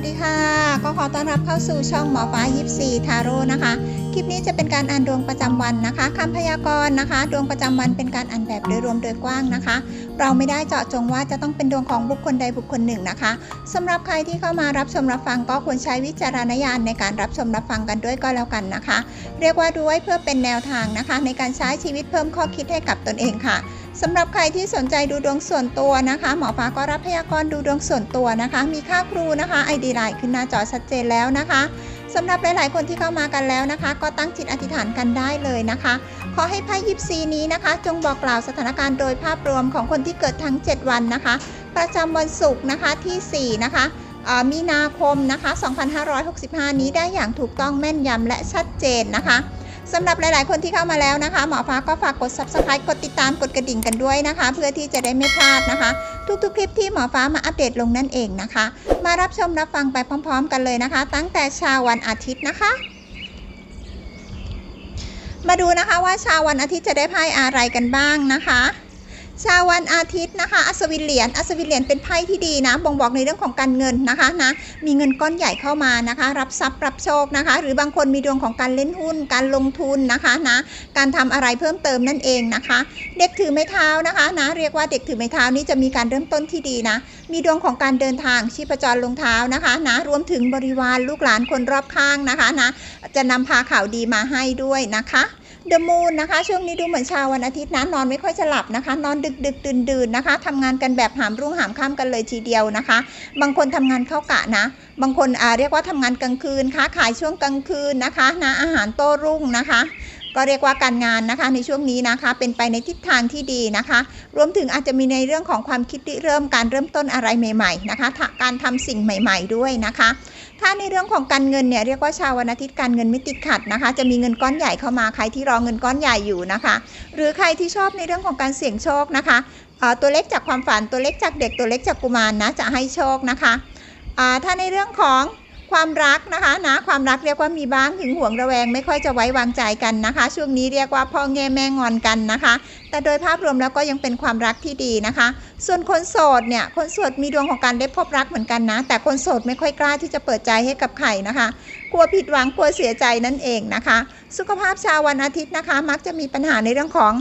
วัสดีค่ะ ก็ขอต้อนรับเข้าสู่ช่องหมอฟ้ายิปซีทาโร่นะคะ คลิปนี้จะเป็นการอ่านดวงประจำวันนะคะคำพยากรณ์นะคะ ดวงประจำวันเป็นการอ่านแบบโดยรวมโดยกว้างนะคะ เราไม่ได้เจาะจงว่าจะต้องเป็นดวงของบุคคลใดบุคคลหนึ่งนะคะสำหรับใครที่เข้ามารับชมรับฟังก็ควรใช้วิจารณญาณในการรับชมรับฟังกันด้วยก็แล้วกันนะคะ เรียกว่าดูไว้เพื่อเป็นแนวทางนะคะ ในการใช้ชีวิตเพิ่มข้อคิดให้กับตนเองค่ะ สำหรับใครที่สนใจดูดวงส่วนตัวนะคะ หมอฟ้าก็รับพยากรณ์ดูดวงส่วนตัวนะคะ มีค่าครูนะคะ ID ไลน์ขึ้นหน้าจอชัดเจนแล้วนะคะสำหรับหลาย ๆ คนที่เข้ามากันแล้วนะคะ ก็ตั้งจิตอธิษฐานกันได้เลยนะคะ ขอให้ไพ่ยิปซีนี้นะคะ จงบอกกล่าวสถานการณ์โดยภาพรวมของคนที่เกิดทั้ง 7 วันนะคะ ประจำวันศุกร์นะคะที่ 4 นะคะเอ่อมีนาคมนะคะ 2565 นี้ได้อย่างถูกต้องแม่นยำและชัดเจนนะคะ สำหรับหลาย ๆ คนที่เข้ามาแล้วนะคะ หมอฟ้าก็ฝากกด subscribe กดติดตามกดกระดิ่งกันด้วยนะคะ เพื่อที่จะได้ไม่พลาดนะคะ ทุก ๆ คลิปที่หมอฟ้ามาอัปเดตลงนั่นเองนะคะ มารับชมรับฟังไปพร้อม ๆ กันเลยนะคะ ตั้งแต่เชาววันอาทิตย์นะคะมาดูนะคะว่าชาววันอาทิตย์จะได้ไพ่อะไรกันบ้างนะคะ ชาววันอาทิตย์นะคะ อัศวินเหรียญ อัศวินเหรียญเป็นไพ่ที่ดีนะ บ่งบอกในเรื่องของการเงินนะคะนะ มีเงินก้อนใหญ่เข้ามานะคะ รับทรัพย์รับโชคนะคะ หรือบางคนมีดวงของการเล่นหุ้น การลงทุนนะคะนะ การทำอะไรเพิ่มเติมนั่นเองนะคะ เด็กถือไม้เท้านะคะนะ เรียกว่าเด็กถือไม้เท้านี่จะมีการเริ่มต้นที่ดีนะ มีดวงของการเดินทางชีพจรลงเท้านะคะนะ รวมถึงบริวารลูกหลานคนรอบข้างนะคะนะ จะนำพาข่าวดีมาให้ด้วยนะคะ เดอะมูนนะคะ ช่วงนี้ดูเหมือนชาววันอาทิตย์นะนอนไม่ค่อยจะหลับนะคะ นอนดึกดึกดื่นดื่นนะคะทำงานกันแบบหามรุ่งหามค่ำกันเลยทีเดียวนะคะ บางคนทำงานเข้ากะนะ บางคนอ่าเรียกว่าทำงานกลางคืนค้าขายช่วงกลางคืนนะคะนะอาหารโต้รุ่งนะคะ ก็เรียกว่าการงานนะคะในช่วงนี้นะคะเป็นไปในทิศทางที่ดีนะคะ รวมถึงอาจจะมีในเรื่องของความคิดริเริ่มการเริ่มต้นอะไรใหม่ๆนะคะการทำสิ่งใหม่ ๆด้วยนะคะ ถ้าในเรื่องของการเงินเนี่ยเรียกว่าชาววันอาทิตย์การเงินไม่ติดขัดนะคะ จะมีเงินก้อนใหญ่เข้ามาใครที่รอเงินก้อนใหญ่อยู่นะคะ หรือใครที่ชอบในเรื่องของการเสี่ยงโชคนะคะตัวเล็กจากความฝันตัวเล็กจากเด็กตัวเล็กจากกุมารนะจะให้โชคนะคะถ้าในเรื่องของ ความรักนะคะนะความรักเรียกว่ามีบ้างหึงห่วงระแวง ไม่ค่อยจะไว้วางใจกันนะคะ ช่วงนี้เรียกว่าพ่อแง่แม่งอนกันนะคะ แต่โดยภาพรวมแล้วก็ยังเป็นความรักที่ดีนะคะ ส่วนคนโสดเนี่ยคนโสดมีดวงของการได้พบรักเหมือนกันนะ แต่คนโสดไม่ค่อยกล้าที่จะเปิดใจให้กับใครนะคะ กลัวผิดหวังกลัวเสียใจนั่นเองนะคะ สุขภาพชาววันอาทิตย์นะคะ มักจะมีปัญหาในเรื่องของ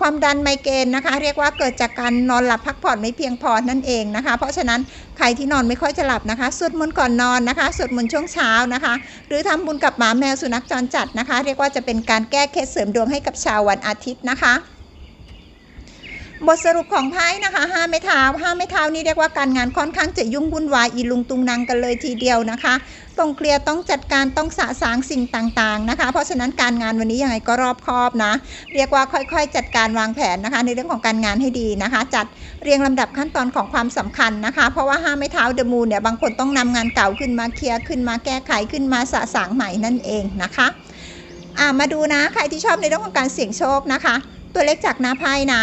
ความดันไมเกรนนะคะ เรียกว่าเกิดจากการนอนหลับพักผ่อนไม่เพียงพอนั่นเองนะคะ เพราะฉะนั้นใครที่นอนไม่ค่อยจะหลับนะคะสวดมนต์ก่อนนอนนะคะสวดมนต์ช่วงเช้านะคะ หรือทำบุญกับหมาแมวสุนัขจรจัดนะคะ เรียกว่าจะเป็นการแก้เคล็ดเสริมดวงให้กับชาววันอาทิตย์นะคะบทสรุปของไพ่นะคะห้าไม้เท้าห้าไม้เท้านี่เรียกว่าการงานค่อนข้างจะยุ่งวุ่นวายอีลุงตุงนางกันเลยทีเดียวนะคะ ต้องเคลียร์ต้องจัดการต้องสะสางสิ่งต่างๆนะคะ เพราะฉะนั้นการงานวันนี้ยังไงก็รอบคอบนะ เรียกว่าค่อยๆ จัดการวางแผนนะคะ ในเรื่องของการงานให้ดีนะคะ จัดเรียงลำดับขั้นตอนของความสำคัญนะคะ เพราะว่าห้าไม้เท้าเดมูนเนี่ยบางคนต้องนำงานเก่าขึ้นมาเคลียร์ขึ้นมาแก้ไขขึ้นมาสะสางใหม่นั่นเองนะคะอ่ามาดูนะใครที่ชอบในเรื่องของการเสี่ยงโชคนะคะ ตัวเลขจากหน้าไพ่นะ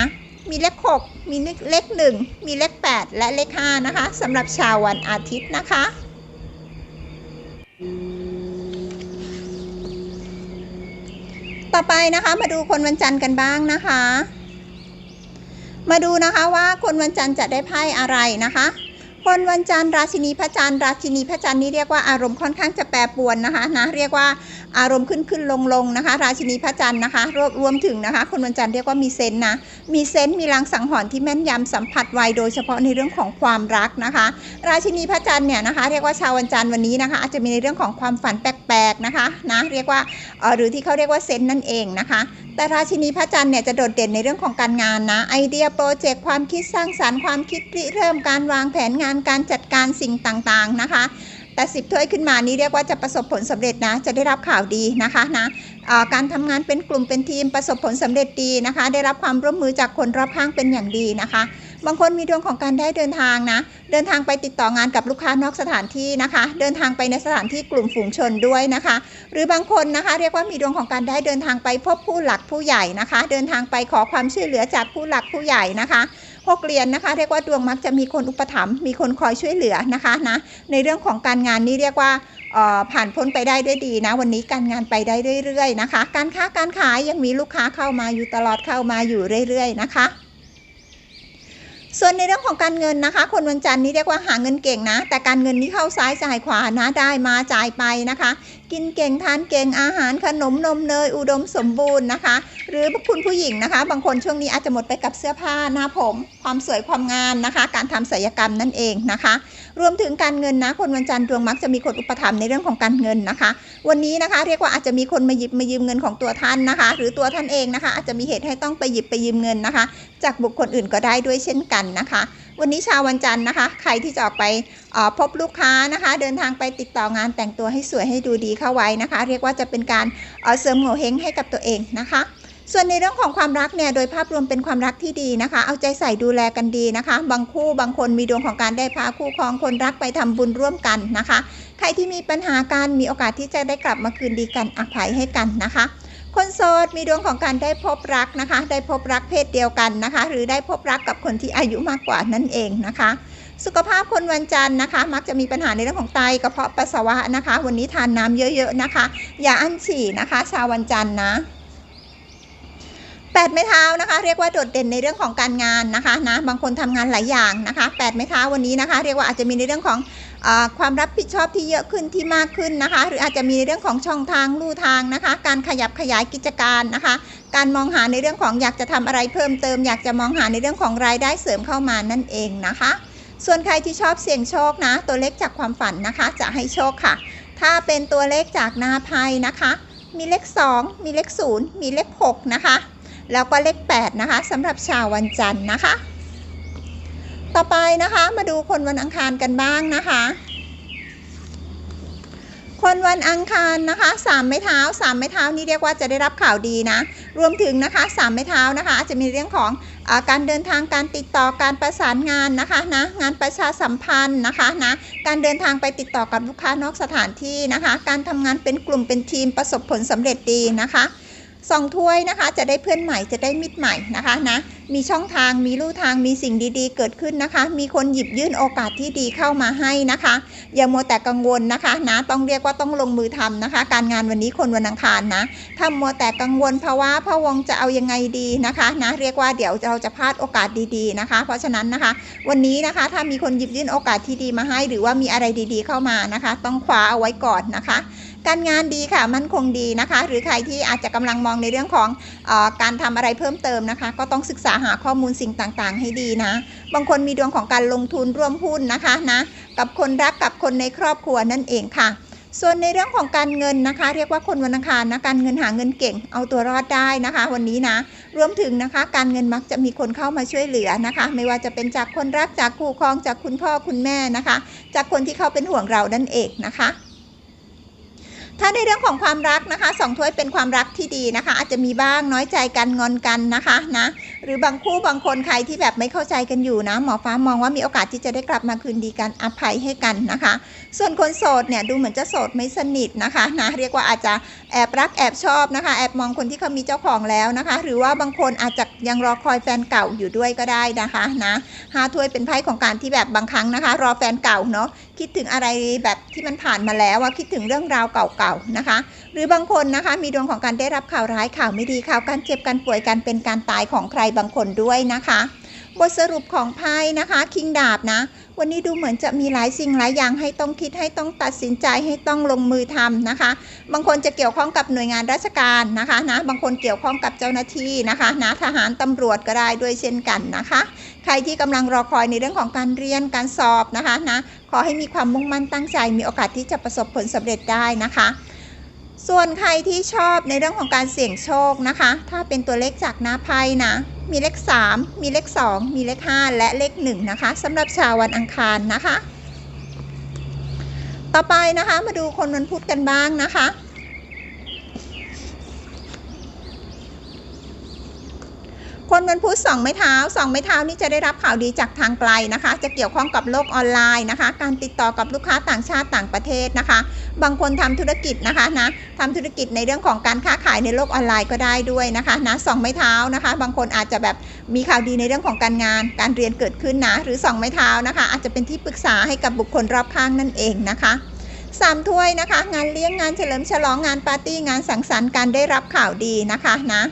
มีเลข 6 มีเลข 1 มีเลข 8 และเลข 5 นะคะสำหรับชาววันอาทิตย์นะคะ ต่อไปนะคะมาดูคนวันจันทร์กันบ้างนะคะ มาดูนะคะว่าคนวันจันทร์จะได้ไพ่อะไรนะคะคนวันจันทร์ราชินีพระจันทร์ราชินีพระจันทร์นี่เรียกว่าอารมณ์ค่อนข้างจะแปรปรวนนะคะนะเรียกว่าอารมณ์ขึ้นขึ้นลงลงนะคะ ราชินีพระจันทร์นะคะรวมรวมถึงนะคะ คนวันจันทร์เรียกว่ามีเซนนะ มีเซนมีลางสังหรณ์ที่แม่นยำสัมผัสไวโดยเฉพาะในเรื่องของความรักนะคะ ราชินีพระจันทร์เนี่ยนะคะ เรียกว่าชาววันจันทร์วันนี้นะคะ อาจจะมีในเรื่องของความฝันแปลกๆนะคะนะเรียกว่าเอ่อหรือที่เขาเรียกว่าเซนนั่นเองนะคะแต่ราชินีพระจันทร์เนี่ยจะโดดเด่นในเรื่องของการงานนะไอเดียโปรเจกต์ความคิดสร้างสรรค์ความคิดริเริ่มการวางแผนงานการจัดการสิ่งต่างๆนะคะ แต่สิบถ้วยขึ้นมานี้เรียกว่าจะประสบผลสำเร็จนะ จะได้รับข่าวดีนะคะนะการทำงานเป็นกลุ่มเป็นทีมประสบผลสำเร็จดีนะคะ ได้รับความร่วมมือจากคนรอบข้างเป็นอย่างดีนะคะ บางคนมีดวงของการได้เดินทางนะ เดินทางไปติดต่องานกับลูกค้านอกสถานที่นะคะ เดินทางไปในสถานที่กลุ่มฝูงชนด้วยนะคะ หรือบางคนนะคะ เรียกว่ามีดวงของการได้เดินทางไปพบผู้หลักผู้ใหญ่นะคะ เดินทางไปขอความช่วยเหลือจากผู้หลักผู้ใหญ่นะคะ หกเหรียญนะคะ เรียกว่าดวงมักจะมีคนอุปถัมภ์มีคนคอยช่วยเหลือนะคะนะในเรื่องของการงานนี่เรียกว่าผ่านพ้นไปได้ด้วยดีนะ วันนี้การงานไปได้เรื่อยๆนะคะ การค้าการขายยังมีลูกค้าเข้ามาอยู่ตลอดเข้ามาอยู่เรื่อยๆนะคะส่วนในเรื่องของการเงินนะคะ คนวันจันทร์นี้เรียกว่าหาเงินเก่งนะ แต่การเงินนี้เข้าซ้ายจ่ายขวานะได้มาจ่ายไปนะคะ กินเก่งทานเก่งอาหารขนมนมเนยอุดมสมบูรณ์นะคะ หรือคุณผู้หญิงนะคะ บางคนช่วงนี้อาจจะหมดไปกับเสื้อผ้าหน้าผม ความสวยความงามนะคะ การทำศัลยกรรมนั่นเองนะคะ รวมถึงการเงินนะคนวันจันทร์ดวงมักจะมีคนอุปถัมภ์ในเรื่องของการเงินนะคะ วันนี้นะคะเรียกว่าอาจจะมีคนมาหยิบมายืมเงินของตัวท่านนะคะ หรือตัวท่านเองนะคะ อาจจะมีเหตุให้ต้องไปหยิบไปยืมเงินนะคะ จากบุคคลอื่นก็ได้ด้วยเช่นกันนะคะ วันนี้ชาววันจันทร์นะคะ ใครที่จะออกไปออพบลูกค้านะคะ เดินทางไปติดต่องานแต่งตัวให้สวยให้ดูดีเข้าไว้นะคะ เรียกว่าจะเป็นการเอ่อเสริมโง่เฮงให้กับตัวเองนะคะส่วนในเรื่องของความรักเนี่ยโดยภาพรวมเป็นความรักที่ดีนะคะ เอาใจใส่ดูแลกันดีนะคะ บางคู่บางคนมีดวงของการได้พาคู่ครองคนรักไปทำบุญร่วมกันนะคะ ใครที่มีปัญหาการมีโอกาสที่จะได้กลับมาคืนดีกันอภัยให้กันนะคะ คนโสดมีดวงของการได้พบรักนะคะ ได้พบรักเพศเดียวกันนะคะ หรือได้พบรักกับคนที่อายุมากกว่านั่นเองนะคะ สุขภาพคนวันจันทร์นะคะ มักจะมีปัญหาในเรื่องของไตกระเพาะปัสสาวะนะคะ วันนี้ทานน้ำเยอะๆนะคะ อย่าอั้นฉี่นะคะ ชาววันจันทร์นะ แปดไม้เท้านะคะ เรียกว่าโดดเด่นในเรื่องของการงานนะคะนะบางคนทำงานหลายอย่างนะคะแปดไม้เท้าวันนี้นะคะ เรียกว่าอาจจะมีในเรื่องของอความรับผิดชอบที่เยอะขึ้นที่มากขึ้นนะคะ หรืออาจจะมีในเรื่องของช่องทางลู่ทางนะคะ การขยับขยายกิจการนะคะ การมองหาในเรื่องของอยากจะทำอะไรเพิ่มเติม อยากจะมองหาในเรื่องของรายได้เสริมเข้ามานั่นเองนะคะ ส่วนใครที่ชอบเสี่ยงโชคนะ ตัวเลขจากความฝันนะคะ จะให้โชคค่ะ ถ้าเป็นตัวเลขจากหนาภัยนะคะ มีเลข 2 มีเลข 0 มีเลข 6 นะคะ แล้วก็เลข8นะคะสำหรับชาววันจันทร์นะคะ ต่อไปนะคะมาดูคนวันอังคารกันบ้างนะคะ คนวันอังคารนะคะสามไม้เท้าสามไม้เท้านี่เรียกว่าจะได้รับข่าวดีนะ รวมถึงนะคะสามไม้เท้านะคะอาจจะมีเรื่องของอการเดินทางการติดต่อการประสานงานนะคะนะงานประชาสัมพันธ์นะคะนะการเดินทางไปติดต่อกับลูกค้านอกสถานที่นะคะ การทำงานเป็นกลุ่มเป็นทีมประสบผลสำเร็จดีนะคะ สองถ้วยนะคะ จะได้เพื่อนใหม่จะได้มิตรใหม่นะคะนะ มีช่องทางมีลู่ทางมีสิ่งดีๆ เกิดขึ้นนะคะ มีคนหยิบยื่นโอกาสที่ดีเข้ามาให้นะคะ อย่ามัวแต่กังวลนะคะนะต้องเรียกว่าต้องลงมือทำนะคะ การงานวันนี้คนวันอังคารนะถ้ามัวแต่กังวลภาวะพะวงจะเอายังไงดีนะคะนะเรียกว่าเดี๋ยวเราจะพลาดโอกาสดีๆนะคะ เพราะฉะนั้นนะคะ วันนี้นะคะถ้ามีคนหยิบยื่นโอกาสที่ดีมาให้ หรือว่ามีอะไรดีๆ เข้ามานะคะ ต้องคว้าเอาไว้ก่อนนะคะ การงานดีค่ะมั่นคงดีนะคะ หรือใครที่อาจจะกำลังมองในเรื่องของอการทำอะไรเพิ่มเติมนะคะ ก็ต้องศึกษาหาข้อมูลสิ่งต่างๆ ให้ดีนะ บางคนมีดวงของการลงทุนร่วมหุ้นนะคะนะกับคนรักกับคนในครอบครัวนั่นเองค่ะส่วนในเรื่องของการเงินนะคะ เรียกว่าคนวันอังคารนะการเงินหาเงินเก่ง เอาตัวรอดได้นะคะ วันนี้นะรวมถึงนะคะ การเงินมักจะมีคนเข้ามาช่วยเหลือนะคะ ไม่ว่าจะเป็นจากคนรักจากคู่ครองจากคุณพ่อคุณแม่นะคะ จากคนที่เขาเป็นห่วงเรานั่นเองนะคะ ถ้าในเรื่องของความรักนะคะสองถ้วยเป็นความรักที่ดีนะคะ อาจจะมีบ้างน้อยใจกันงอนกันนะคะนะหรือบางคู่บางคนใครที่แบบไม่เข้าใจกันอยู่นะ หมอฟ้ามองว่ามีโอกาสที่จะได้กลับมาคืนดีกันอภัยให้กันนะคะ ส่วนคนโสดเนี่ยดูเหมือนจะโสดไม่สนิทนะคะนะเรียกว่าอาจจะแอบรักแอบชอบนะคะ แอบมองคนที่เขามีเจ้าของแล้วนะคะ หรือว่าบางคนอาจจะยังรอคอยแฟนเก่าอยู่ด้วยก็ได้นะคะนะหาถ้วยเป็นไพ่ของการที่แบบบางครั้งนะคะ รอแฟนเก่าเนาะคิดถึงอะไรแบบที่มันผ่านมาแล้วว่าคิดถึงเรื่องราวเก่าๆนะคะ หรือบางคนนะคะ มีดวงของการได้รับข่าวร้ายข่าวไม่ดีข่าวการเจ็บการป่วยการเป็นการตายของใครบางคนด้วยนะคะ บทสรุปของไพ่นะคะคิงดาบนะ วันนี้ดูเหมือนจะมีหลายสิ่งหลายอย่างให้ต้องคิดให้ต้องตัดสินใจให้ต้องลงมือทำนะคะ บางคนจะเกี่ยวข้องกับหน่วยงานราชการนะคะนะบางคนเกี่ยวข้องกับเจ้าหน้าที่นะคะนะทหารตำรวจก็ได้ด้วยเช่นกันนะคะ ใครที่กำลังรอคอยในเรื่องของการเรียนการสอบนะคะนะขอให้มีความมุ่งมั่นตั้งใจมีโอกาสที่จะประสบผลสำเร็จได้นะคะ ส่วนใครที่ชอบในเรื่องของการเสี่ยงโชคนะคะ ถ้าเป็นตัวเลขจากหน้าไพ่นะ มีเลข 3 มีเลข 2 มีเลข 5 และเลข 1 นะคะสำหรับชาววันอังคารนะคะ ต่อไปนะคะมาดูคนวันพุธกันบ้างนะคะ คนวันพุธสองไม้เท้าสองไม้เท้านี่จะได้รับข่าวดีจากทางไกลนะคะ จะเกี่ยวข้องกับโลกออนไลน์นะคะ การติดต่อกับลูกค้าต่างชาติต่างประเทศนะคะ บางคนทำธุรกิจนะคะนะทำธุรกิจในเรื่องของการค้าขายในโลกออนไลน์ก็ได้ด้วยนะคะนะสองไม้เท้านะคะ บางคนอาจจะแบบมีข่าวดีในเรื่องของการงาน การเรียนเกิดขึ้นนะ หรือสองไม้เท้านะคะ อาจจะเป็นที่ปรึกษาให้กับบุคคลรอบข้างนั่นเองนะคะสามถ้วยนะคะ งานเลี้ยงงานเฉลิมฉลองงานปาร์ตี้งานสังสรรค์การได้รับข่าวดีนะคะนะ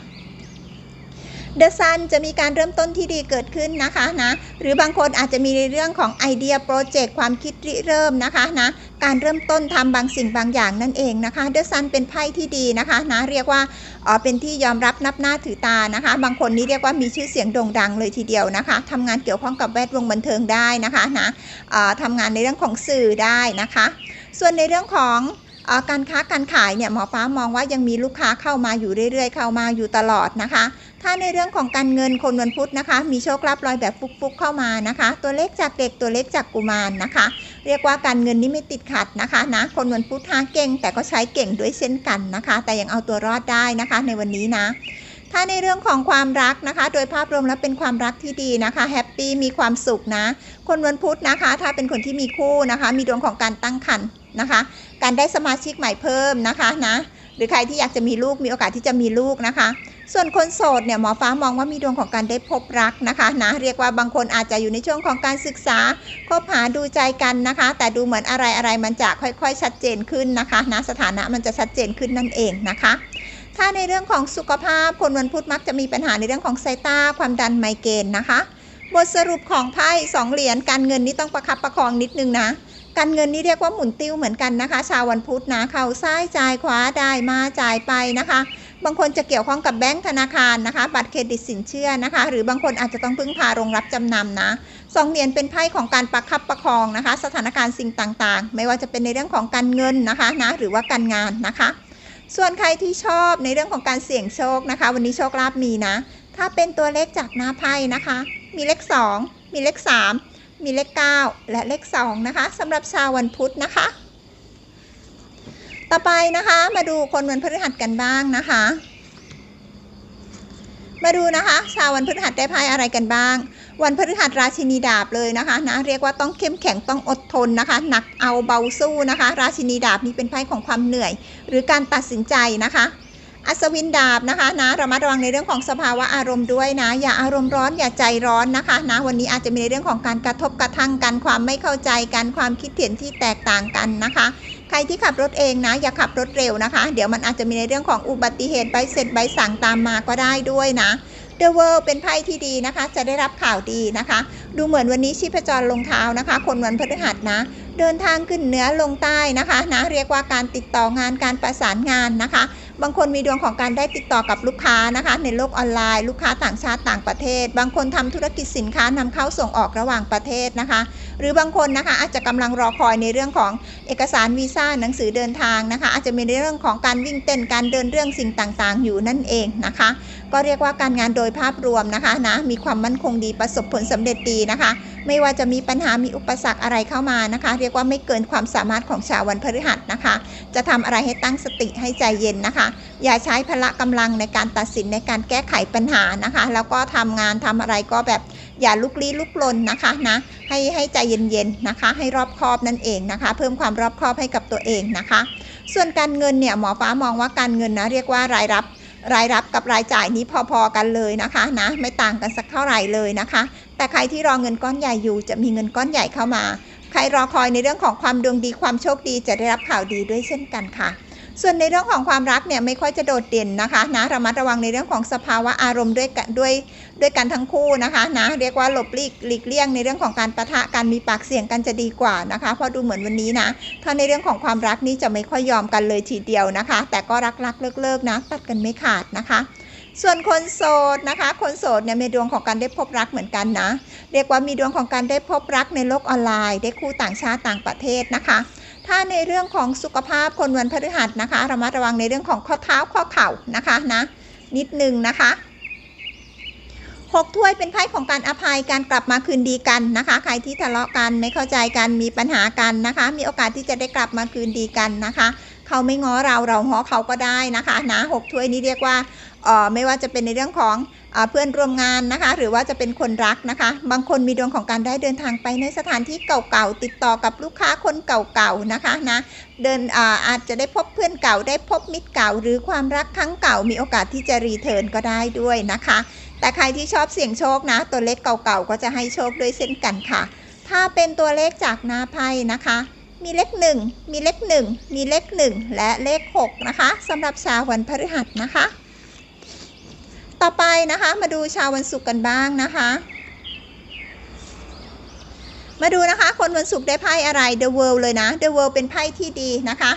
เดอะซันจะมีการเริ่มต้นที่ดีเกิดขึ้นนะคะนะหรือบางคนอาจจะมีในเรื่องของไอเดียโปรเจกต์ความคิดริเริ่มนะคะนะการเริ่มต้นทำบางสิ่งบางอย่างนั่นเองนะคะเดอะซันเป็นไพ่ที่ดีนะคะนะเรียกว่าเออเป็นที่ยอมรับนับหน้าถือตานะคะ บางคนนี่เรียกว่ามีชื่อเสียงโด่งดังเลยทีเดียวนะคะทำงานเกี่ยวข้องกับแวดวงบันเทิงได้นะคะนะเอ่อทำงานในเรื่องของสื่อได้นะคะ ส่วนในเรื่องของเออการค้าการขายเนี่ยหมอฟ้ามองว่ายังมีลูกค้าเข้ามาอยู่เรื่อยๆ เข้ามาอยู่ตลอดนะคะ ถ้าในเรื่องของการเงินคนวันพุธนะคะ มีโชคลาภลอยแบบฟุกๆเข้ามานะคะ ตัวเลขจากเด็กตัวเลขจากกุมารนะคะ เรียกว่าการเงินนี่ไม่ติดขัดนะคะนะคนวันพุธหาเก่งแต่ก็ใช้เก่งด้วยเช่นกันนะคะ แต่ยังเอาตัวรอดได้นะคะในวันนี้นะถ้าในเรื่องของความรักนะคะ โดยภาพรวมแล้วเป็นความรักที่ดีนะคะแฮปปี้มีความสุขนะ คนวันพุธนะคะ ถ้าเป็นคนที่มีคู่นะคะ มีดวงของการตั้งครรภ์นะคะ การได้สมาชิกใหม่เพิ่มนะคะนะหรือใครที่อยากจะมีลูกมีโอกาสที่จะมีลูกนะคะ ส่วนคนโสดเนี่ยหมอฟ้ามองว่ามีดวงของการได้พบรักนะคะนะเรียกว่าบางคนอาจจะอยู่ในช่วงของการศึกษาคบหาดูใจกันนะคะ แต่ดูเหมือนอะไรอะไรมันจะค่อยๆ ชัดเจนขึ้นนะคะนะสถานะมันจะชัดเจนขึ้นนั่นเองนะคะถ้าในเรื่องของสุขภาพคนวันพุธมักจะมีปัญหาในเรื่องของสายตาความดันไมเกรนนะคะ บทสรุปของไพ่สองเหรียญการเงินนี่ต้องประคับประคองนิดนึงนะการเงินนี่เรียกว่าหมุนติ้วเหมือนกันนะคะ ชาววันพุธนะ เขาซ้ายจ่ายขวาได้มาจ่ายไปนะคะ บางคนจะเกี่ยวข้องกับแบงก์ธนาคารนะคะ บัตรเครดิตสินเชื่อนะคะ หรือบางคนอาจจะต้องพึ่งพาโรงรับจำนำนะสองเหรียญเป็นไพ่ของการประคับประคองนะคะ สถานการณ์สิ่งต่างๆ ไม่ว่าจะเป็นในเรื่องของการเงินนะคะนะหรือว่าการงานนะคะ ส่วนใครที่ชอบในเรื่องของการเสี่ยงโชคนะคะ วันนี้โชคลาภมีนะ ถ้าเป็นตัวเลขจากหน้าไพ่นะคะ มีเลข 2 มีเลข 3 มีเลข 9 และเลข2นะคะสำหรับชาววันพุธนะคะ ต่อไปนะคะมาดูคนวันพฤหัสกันบ้างนะคะ มาดูนะคะ ชาววันพฤหัสได้ไพ่อะไรกันบ้าง วันพฤหัสราชินีดาบเลยนะคะนะเรียกว่าต้องเข้มแข็งต้องอดทนนะคะ หนักเอาเบาสู้นะคะ ราชินีดาบนี่เป็นไพ่ของความเหนื่อย หรือการตัดสินใจนะคะอัศวินดาบนะคะนะระมัดระวังในเรื่องของสภาวะอารมณ์ด้วยนะ อย่าอารมณ์ร้อนอย่าใจร้อนนะคะนะวันนี้อาจจะมีในเรื่องของการกระทบกระทั่งกันความไม่เข้าใจกันความคิดเห็นที่แตกต่างกันนะคะ ใครที่ขับรถเองนะ อย่าขับรถเร็วนะคะ เดี๋ยวมันอาจจะมีในเรื่องของอุบัติเหตุใบเสร็จใบสั่งตามมาก็ได้ด้วยนะ The World เป็นไพ่ที่ดีนะคะ จะได้รับข่าวดีนะคะ ดูเหมือนวันนี้ชีพจรลงเท้านะคะ คนวันพฤหัสนะ เดินทางขึ้นเหนือลงใต้นะคะนะเรียกว่าการติดต่องานการประสานงานนะคะ บางคนมีดวงของการได้ติดต่อกับลูกค้านะคะ ในโลกออนไลน์ ลูกค้าต่างชาติต่างประเทศ บางคนทำธุรกิจสินค้านำเข้าส่งออกระหว่างประเทศนะคะ หรือบางคนนะคะอาจจะกำลังรอคอยในเรื่องของเอกสารวีซ่าหนังสือเดินทางนะคะ อาจจะมีในเรื่องของการวิ่งเต้นการเดินเรื่องสิ่งต่างๆ อยู่นั่นเองนะคะ ก็เรียกว่าการงานโดยภาพรวมนะคะนะมีความมั่นคงดีประสบผลสำเร็จดีนะคะ ไม่ว่าจะมีปัญหามีอุปสรรคอะไรเข้ามานะคะ เรียกว่าไม่เกินความสามารถของชาววันพฤหัสนะคะ จะทำอะไรให้ตั้งสติให้ใจเย็นนะคะ อย่าใช้พละกำลังในการตัดสินในการแก้ไขปัญหานะคะ แล้วก็ทำงานทำอะไรก็แบบอย่าลุกลี้ลุกลนนะคะนะให้ให้ใจเย็นๆนะคะ ให้รอบคอบนั่นเองนะคะ เพิ่มความรอบคอบให้กับตัวเองนะคะ ส่วนการเงินเนี่ยหมอฟ้ามองว่าการเงินนะเรียกว่ารายรับ รายรับกับรายจ่ายนี้พอๆกันเลยนะคะนะไม่ต่างกันสักเท่าไหร่เลยนะคะ แต่ใครที่รอเงินก้อนใหญ่อยู่จะมีเงินก้อนใหญ่เข้ามา ใครรอคอยในเรื่องของความดวงดีความโชคดีจะได้รับข่าวดีด้วยเช่นกันค่ะ ส่วนในเรื่องของความรักเนี่ยไม่ค่อยจะโดดเด่นนะคะนะระมัดระวังในเรื่องของสภาวะอารมณ์ด้วยกันด้วยด้วยกันทั้งคู่นะคะนะเรียกว่าหลบหลีกหลีกเลี่ยงในเรื่องของการประทะกันมีปากเสียงกันจะดีกว่านะคะเพราะดูเหมือนวันนี้นะถ้าในเรื่องของความรักนี่จะไม่ค่อยยอมกันเลยทีเดียวนะคะ แต่ก็รักรักเลิกเลิกๆนะตัดกันไม่ขาดนะคะส่วนคนโสดนะคะ คนโสดเนี่ยมีดวงของการได้พบรักเหมือนกันนะ เรียกว่ามีดวงของการได้พบรักในโลกออนไลน์ ได้คู่ต่างชาติต่างประเทศนะคะ ถ้าในเรื่องของสุขภาพคนวันพฤหัสนะคะระมัดระวังในเรื่องของข้อเท้าข้อเข่านะคะนะนิดนึงนะคะหกถ้วยเป็นไพ่ของการอภัยการกลับมาคืนดีกันนะคะ ใครที่ทะเลาะกันไม่เข้าใจกันมีปัญหากันนะคะ มีโอกาสที่จะได้กลับมาคืนดีกันนะคะ เขาไม่ง้อเราเราง้อเขาก็ได้นะคะนะหกถ้วยนี้เรียกว่าเอ่อไม่ว่าจะเป็นในเรื่องของ เพื่อนร่วมงานนะคะ หรือว่าจะเป็นคนรักนะคะ บางคนมีดวงของการได้เดินทางไปในสถานที่เก่าๆติดต่อกับลูกค้าคนเก่าๆนะคะนะเดินอาอาจจะได้พบเพื่อนเก่าได้พบมิตรเก่า หรือความรักครั้งเก่ามีโอกาสที่จะรีเทิร์นก็ได้ด้วยนะคะ แต่ใครที่ชอบเสี่ยงโชคนะ ตัวเลขเก่าๆก็จะให้โชคด้วยเช่นกันค่ะ ถ้าเป็นตัวเลขจากหน้าไพ่นะคะมีเลขหนึ่งมีเลขหนึ่งมีเลขหนึ่งและเลขหกนะคะสำหรับชาววันพฤหัสนะคะ ต่อไปนะคะมาดูชาววันศุกร์กันบ้างนะคะ มาดูนะคะ คนวันศุกร์ได้ไพ่อะไร The World เลยนะ The World เป็นไพ่ที่ดีนะคะ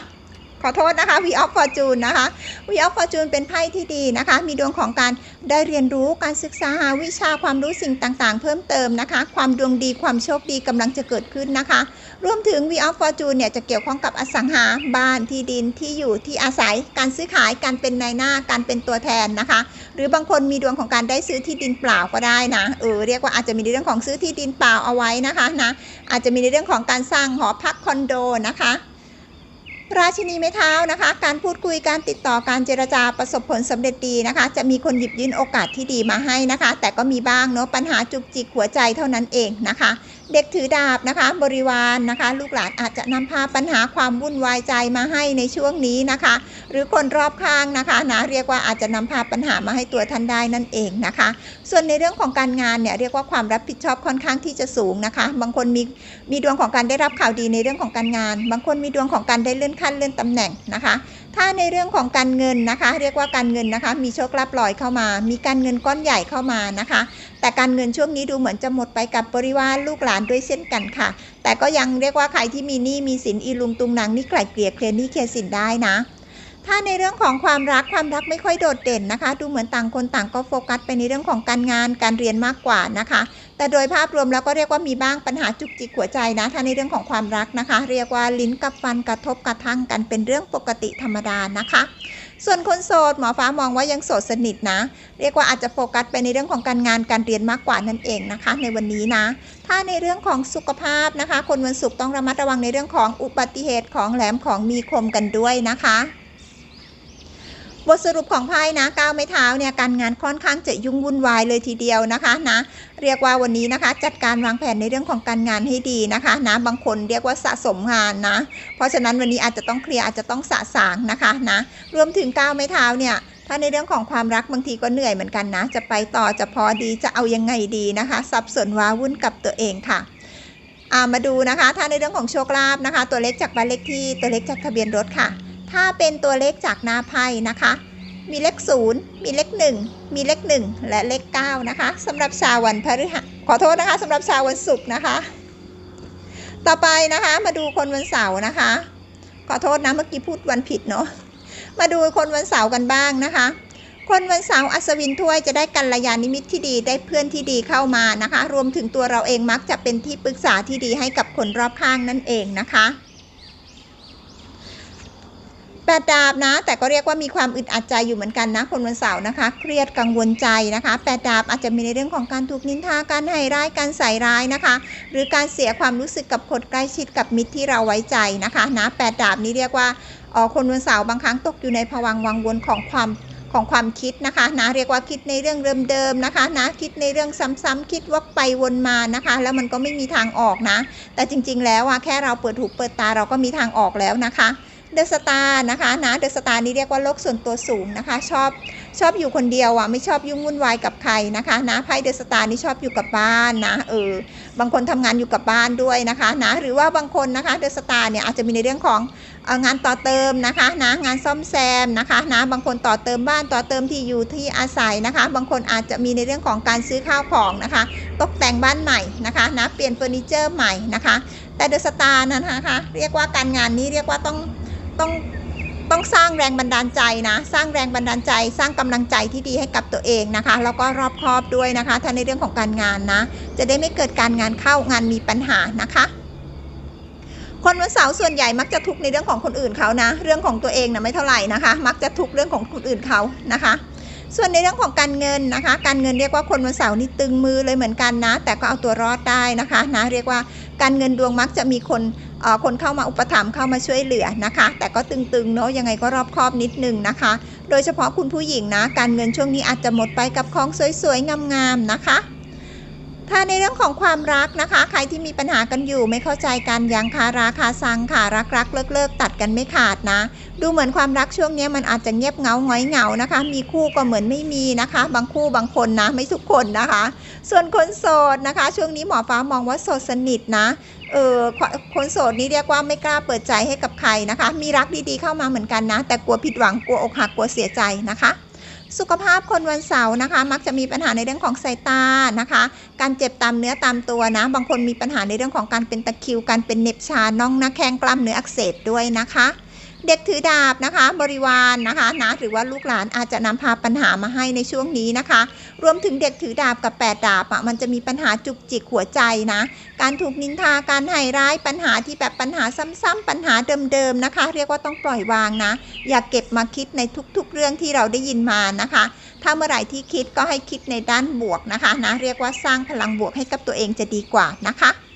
ขอโทษนะคะ We of Fortune นะคะ We of Fortune เป็นไพ่ที่ดีนะคะ มีดวงของการได้เรียนรู้การศึกษาหาวิชาความรู้สิ่งต่างๆ เพิ่มเติมนะคะ ความดวงดีความโชคดีกำลังจะเกิดขึ้นนะคะ รวมถึง We of Fortune เนี่ยจะเกี่ยวข้องกับอสังหาบ้านที่ดินที่อยู่ที่อาศัยการซื้อขายการเป็นนายหน้าการเป็นตัวแทนนะคะ หรือบางคนมีดวงของการได้ซื้อที่ดินเปล่าก็ได้นะเออเรียกว่าอาจจะมีในเรื่องของซื้อที่ดินเปล่าเอาไว้นะคะนะอาจจะมีในเรื่องของการสร้างหอพักคอนโดนะคะ ราชินีไม้เท้านะคะ การพูดคุยการติดต่อการเจรจาประสบผลสำเร็จดีนะคะ จะมีคนหยิบยื่นโอกาสที่ดีมาให้นะคะ แต่ก็มีบ้างเนาะปัญหาจุกจิกหัวใจเท่านั้นเองนะคะ เด็กถือดาบนะคะ บริวารนะคะ ลูกหลานอาจจะนำพาปัญหาความวุ่นวายใจมาให้ในช่วงนี้นะคะ หรือคนรอบข้างนะคะนะเรียกว่าอาจจะนำพาปัญหามาให้ตัวท่านได้นั่นเองนะคะ ส่วนในเรื่องของการงานเนี่ยเรียกว่าความรับผิดชอบค่อนข้างที่จะสูงนะคะ บางคนมีมีดวงของการได้รับข่าวดีในเรื่องของการงาน บางคนมีดวงของการได้เลื่อนขั้นเลื่อนตำแหน่งนะคะ ถ้าในเรื่องของการเงินนะคะ เรียกว่าการเงินนะคะ มีโชคลาภลอยเข้ามา มีการเงินก้อนใหญ่เข้ามานะคะ แต่การเงินช่วงนี้ดูเหมือนจะหมดไปกับบริวารลูกหลานด้วยเช่นกันค่ะ แต่ก็ยังเรียกว่าใครที่มีหนี้มีสินอีลุงตุงนางนี่ไกล่เกลี่ยเคลียร์หนี้เคลียร์สินได้นะถ้าในเรื่องของความรักความรักไม่ค่อยโดดเด่นนะคะ ดูเหมือนต่างคนต่างก็โฟกัสไปในเรื่องของการงานการเรียนมากกว่านะคะ แต่โดยภาพรวมแล้วก็เรียกว่ามีบ้างปัญหาจุกจิกหัวใจนะ ถ้าในเรื่องของความรักนะคะ เรียกว่าลิ้นกับฟันกระทบกระทั่งกันเป็นเรื่องปกติธรรมดานะคะ ส่วนคนโสดหมอฟ้ามองว่ายังโสดสนิทนะ เรียกว่าอาจจะโฟกัสไปในเรื่องของการงานการเรียนมากกว่านั่นเองนะคะ ในวันนี้นะ ถ้าในเรื่องของสุขภาพนะคะ คนวันศุกร์ต้องระมัดระวังในเรื่องของอุบัติเหตุของแหลมของมีคมกันด้วยนะคะ บทสรุปของไพ่นะก้าวไม่เท้าเนี่ยการงานค่อนข้างจะยุ่งวุ่นวายเลยทีเดียวนะคะนะเรียกว่าวันนี้นะคะ จัดการวางแผนในเรื่องของการงานให้ดีนะคะนะบางคนเรียกว่าสะสมงานนะ เพราะฉะนั้นวันนี้อาจจะต้องเคลียร์อาจจะต้องสะสางนะคะนะรวมถึงก้าวไม่เท้าเนี่ยถ้าในเรื่องของความรักบางทีก็เหนื่อยเหมือนกันนะ จะไปต่อจะพอดีจะเอายังไงดีนะคะ สับสนว้าวุ่นกับตัวเองค่ะามาดูนะคะ ถ้าในเรื่องของโชคลาภนะคะ ตัวเลขจากบ้านเลขที่ตัวเลขจากทะเบียนรถค่ะ ถ้าเป็นตัวเลขจากหน้าไพ่นะคะ มีเลข 0 มีเลข 1 มีเลข 1 และเลข 9 นะคะสำหรับชาววันพฤหัสขอโทษนะคะสำหรับชาววันศุกร์นะคะ ต่อไปนะคะมาดูคนวันเสาร์นะคะ ขอโทษนะเมื่อกี้พูดวันผิดเนาะมาดูคนวันเสาร์กันบ้างนะคะ คนวันเสาร์อัศวินถ้วยจะได้กัลยาณมิตรที่ดีได้เพื่อนที่ดีเข้ามานะคะ รวมถึงตัวเราเองมักจะเป็นที่ปรึกษาที่ดีให้กับคนรอบข้างนั่นเองนะคะ แปดดาบนะ แต่ก็เรียกว่ามีความอึดอัดใจอยู่เหมือนกันนะคนวันเสาร์นะคะ เครียดกังวลใจนะคะแปดดาบอาจจะมีในเรื่องของการถูกนินทาการให้ร้ายการใส่ร้ายนะคะ หรือการเสียความรู้สึกกับคนใกล้ชิดกับมิตรที่เราไว้ใจนะคะนะแปดดาบนี้เรียกว่าออคนวันเสาร์บางครั้งตกอยู่ในภวังวังวนของความของความคิดนะคะนะเรียกว่าคิดในเรื่องเดิมๆนะคะนะคิดในเรื่องซ้ำๆคิดวกไปวนมานะคะ แล้วมันก็ไม่มีทางออกนะ แต่จริงๆแล้วอะแค่เราเปิดหูเปิดตาเราก็มีทางออกแล้วนะคะ เดอะสตาร์นะคะนะเดอะสตาร์นี่เรียกว่าโลกส่วนตัวสูงนะคะ ชอบชอบอยู่คนเดียวอะไม่ชอบยุ่งวุ่นวายกับใครนะคะนะไพ่เดอะสตาร์นี่ชอบอยู่กับบ้านนะเออบางคนทำงานอยู่กับบ้านด้วยนะคะนะหรือว่าบางคนนะคะเดอะสตาร์เนี่ยอาจจะมีในเรื่องของงานต่อเติมนะคะนะงานซ่อมแซมนะคะนะบางคนต่อเติมบ้านต่อเติมที่อยู่ที่อาศัยนะคะ บางคนอาจจะมีในเรื่องของการซื้อข้าวของนะคะ ตกแต่งบ้านใหม่นะคะนะเปลี่ยนเฟอร์นิเจอร์ใหม่นะคะ แต่เดอะสตาร์นะคะ เรียกว่าการงานนี้เรียกว่าต้อง ต้องต้องสร้างแรงบันดาลใจนะ สร้างแรงบันดาลใจ สร้างกำลังใจที่ดีให้กับตัวเองนะคะ แล้วก็รอบคอบด้วยนะคะ ถ้าในเรื่องของการงานนะ จะได้ไม่เกิดการงานเข้างานมีปัญหานะคะ คนวันเสาร์ส่วนใหญ่มักจะทุกข์ในเรื่องของคนอื่นเขานะ เรื่องของตัวเองนะไม่เท่าไหร่นะคะ มักจะทุกข์เรื่องของคนอื่นเขานะคะส่วนในเรื่องของการเงินนะคะ การเงินเรียกว่าคนวันเสาร์นี่ตึงมือเลยเหมือนกันนะ แต่ก็เอาตัวรอดได้นะคะนะเรียกว่าการเงินดวงมักจะมีคน คนเข้ามาอุปถัมภ์เข้ามาช่วยเหลือนะคะ แต่ก็ตึงๆเนาะยังไงก็รอบคอบนิดนึงนะคะ โดยเฉพาะคุณผู้หญิงนะ การเงินช่วงนี้อาจจะหมดไปกับของสวยๆงามๆนะคะ ถ้าในเรื่องของความรักนะคะ ใครที่มีปัญหากันอยู่ไม่เข้าใจกันยังคาราคาซังค่ะรักรักเลิกเลิกตัดกันไม่ขาดนะ ดูเหมือนความรักช่วงนี้มันอาจจะเงียบเงาหงอยเหงานะคะ มีคู่ก็เหมือนไม่มีนะคะ บางคู่บางคนนะไม่ทุกคนนะคะ ส่วนคนโสดนะคะ ช่วงนี้หมอฟ้ามองว่าโสดสนิทนะเออคนโสดนี้เรียกว่าไม่กล้าเปิดใจให้กับใครนะคะ มีรักดีๆเข้ามาเหมือนกันนะ แต่กลัวผิดหวังกลัวอกหักกลัวเสียใจนะคะ สุขภาพคนวันเสาร์นะคะ มักจะมีปัญหาในเรื่องของสายตานะคะ การเจ็บตามเนื้อตามตัวนะ บางคนมีปัญหาในเรื่องของการเป็นตะคริวการเป็นเน็บชาน่องหน้าแข้งกล้ามเนื้ออักเสบด้วยนะคะ เด็กถือดาบนะคะ บริวารนนะคะนะหรือว่าลูกหลานอาจจะนำพาปัญหามาให้ในช่วงนี้นะคะ รวมถึงเด็กถือดาบกับแปดดาบอะมันจะมีปัญหาจุกจิกหัวใจนะ การถูกนินทาการให้ร้ายปัญหาที่แบบปัญหาซ้ำๆปัญหาเดิมๆนะคะ เรียกว่าต้องปล่อยวางนะ อย่าเก็บมาคิดในทุกๆ เรื่องที่เราได้ยินมานะคะ ถ้าเมื่อไหร่ที่คิดก็ให้คิดในด้านบวกนะคะนะเรียกว่าสร้างพลังบวกให้กับตัวเองจะดีกว่านะคะ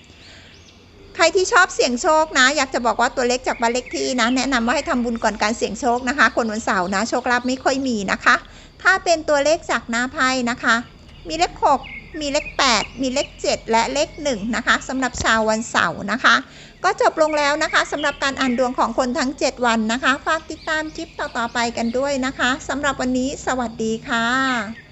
ใครที่ชอบเสี่ยงโชคนะ อยากจะบอกว่าตัวเลขจากบ้านเลขที่นะ แนะนำว่าให้ทำบุญก่อนการเสี่ยงโชคนะคะ คนวันเสาร์นะ โชคลาภไม่ค่อยมีนะคะ ถ้าเป็นตัวเลขจากหน้าไพ่นะคะ มีเลข 6 มีเลข 8 มีเลข 7 และเลข 1 นะคะสำหรับชาววันเสาร์นะคะ ก็จบลงแล้วนะคะสำหรับการอ่านดวงของคนทั้ง 7 วันนะคะ ฝากติดตามคลิปต่อๆไปกันด้วยนะคะสำหรับวันนี้สวัสดีค่ะ